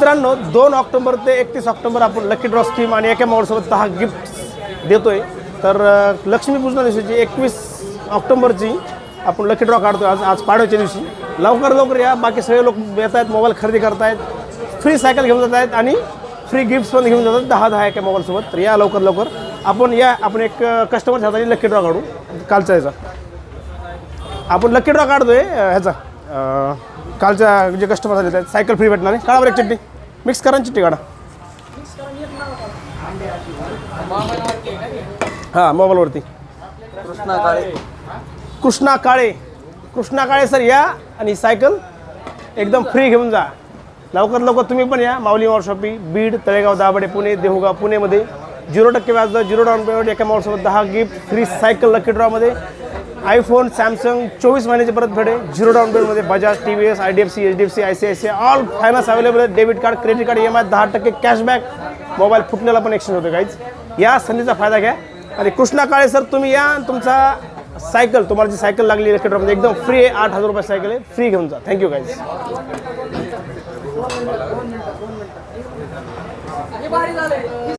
मित्रांनो दोन ऑक्टोबर ते एकतीस ऑक्टोबर आपण लकी ड्रॉ स्कीम आणि एका मोबाईलसोबत दहा गिफ्ट देतोय. तर लक्ष्मीपूजना लक्ष्मीपूजन दिवशीची एकवीस ऑक्टोबरची आपण लकी ड्रॉ काढतोय आज आज पाडव्याच्या दिवशी. लवकर लवकर या. बाकी सगळे लोक येत आहेत मोबाईल खरेदी करतायत. फ्री सायकल घेऊन जात आहेत आणि फ्री गिफ्ट्स पण घेऊन जातात दहा दहा एका मोबाईलसोबत. तर या लवकर लवकर. आपण या आपण एक कस्टमर हाताने लकी ड्रॉ काढू. कालचा याचा आपण लकी ड्रॉ काढतोय ह्याचा. कालच्या जे कस्टमर झाले आहेत सायकल फ्री भेटणार आहे. काढा बरं एक चिट्टी मिक्स करा चिट्टी काढा. हां मोबाईलवरती. कृष्णा काळे. कृष्णा काळे. कृष्णा काळे सर या आणि सायकल एकदम फ्री घेऊन जा. लवकर लवकर तुम्ही पण या. माऊली वर्कशॉपी बीड तळेगाव दाभाडे पुणे देहुगाव पुणेमध्ये. झिरो टक्के व्याज दर झिरो डाऊन पेमेंट एका माऊसोबत दहा गिफ्ट फ्री सायकल लकी ड्रॉमध्ये आयफोन सॅमसंग चोवीस महिन्याची परत फेडे झिरो डाऊन पेमेंटमध्ये Bajaj T V S I D F C H D F C I C I C all finance available आहे debit card credit card E M I दहा टक्के cashback mobile फुटण्याला पण exchange होतो काहीच या संधीचा फायदा घ्या. आणि कृष्णा काळे सर तुम्ही या तुमचा सायकल तुम्हाला जी सायकल लागली ड्रॉपमध्ये एकदम फ्री आहे आठ हजार रुपये सायकल आहे. फ्री घेऊन जा. Thank you guys